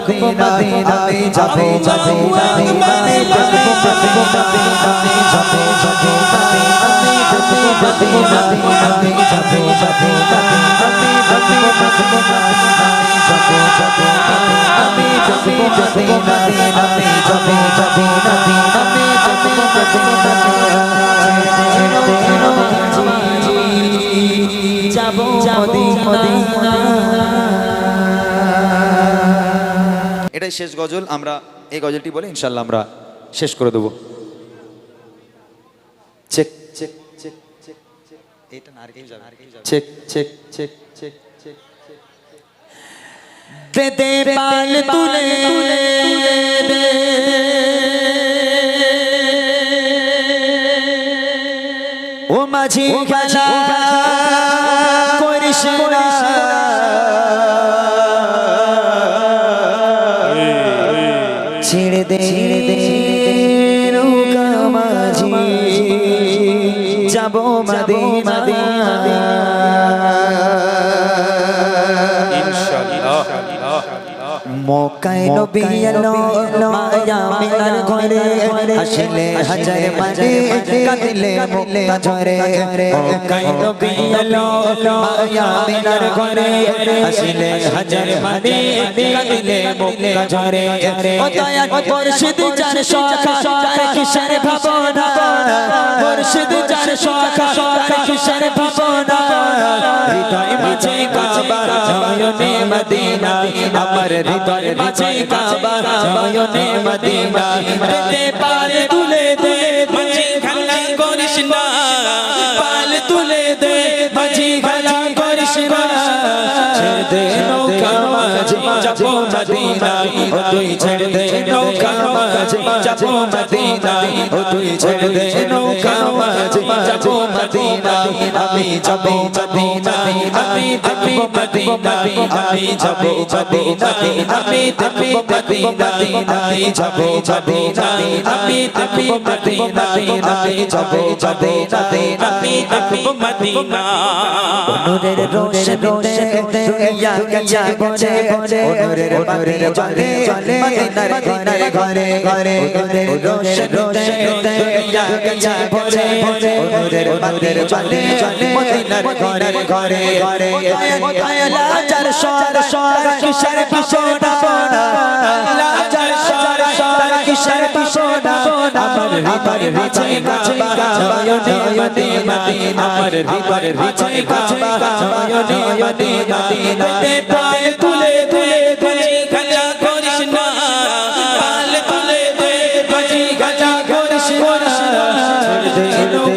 Medina আমি যাব Medina আমি দেখব মদিনা আমি যাব মদিনা আমি দেখব মদিনা আমি যাব মদিনা আমি মদিনা আমি যাব মদিনা আমি দেখব মদিনা আমি যাব মদিনা আমি দেখব মদিনা যাব মদিনা এটাই শেষ গজল আমরা এই গজলটি বলে ইনশাল্লাহ আমরা শেষ করে দেবো check check check check check এইটা না আর check check check check check দে দে পাল তুলে ও মাঝি খেলা করিস না ছেড়ে দে নৌকা মাঝি। যাব মাদে। মাদে। মক্কায় নবী এলো মায়া মিনার ঘরে আসলে হাজার মানে কাঁদিলে মুক্তা ঝরে মক্কায় নবী এলো মায়া মিনার ঘরে আসলে হাজার মানে কাঁদিলে মুক্তা ঝরে ও দয়া মুর্শিদ চার শাখা তার কিশোর ভাবনা মুর্শিদ চার শাখা তার কিশোর ভাবনা হৃদয় মাঝে নয়নে মদিনা, আমার হৃদয় মাঝে কাবা। নয়নে মদিনা রে পাল তুলে দে, মাঝে খেলা করিস না। পাল তুলে দে, মাঝে খেলা করিস না। ছেড়ে দে নৌকা মাঝে যাব মদিনা। ও তুই ছেড়ে দে নৌকা মাঝে যাব মদিনা। ও তুই ছেড়ে দে নৌকা মাঝে যাব মদিনা। আমি যাব মদিনা আমি মদিনাই আমি যাব মদিনাই আমি আমি মদিনাই আমি যাব মদিনাই আমি আমি মদিনাই আমি যাব মদিনাই আমি আমি মদিনা অনুরের রোশনীতে দুনিয়া গঞ্জা গঞ্জে গঞ্জে অনুরের বাতি জ্বলে জ্বলে মদিনার ঘরে ঘরে ঘরে। অনুরের রোশনীতে দুনিয়া গঞ্জা গঞ্জে গঞ্জে অনুরের বাতি জ্বলে জ্বলে মদিনার ঘরে ঘরে ঘরে। লাজার সর সর কিশোর পিছনা বোনা লাজার সর সর কিশোর পিছনা বোনা আমার আমার বিছে কাছে কাবায়ো নে মনে মনে আমার আমার বিছে কাছে কাবায়ো নে মনে মনে তে পায় তুলে তুলে তুলে খাজা করিস না পাল তুলে দে বাজি খাজা করিস না ছেড়ে দে লোক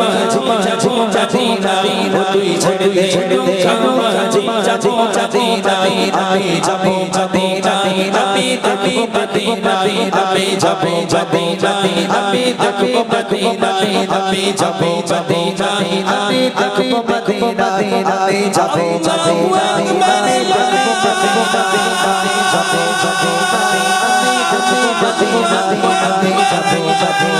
মাঝ মাঝ মদিনা ছেড়ে ছেড়ে চাচি চাচি চাচি যাই আমি যাব যাব যাই আমি তাবি তাবি তাবি আমি যাব যাব যাই আমি তাবি তাবি তাবি আমি যাব যাব যাই আমি তাবি তাবি তাবি আমি যাব যাব যাই আমি তাবি তাবি তাবি আমি যাব যাব যাই আমি তাবি তাবি তাবি আমি যাব যাব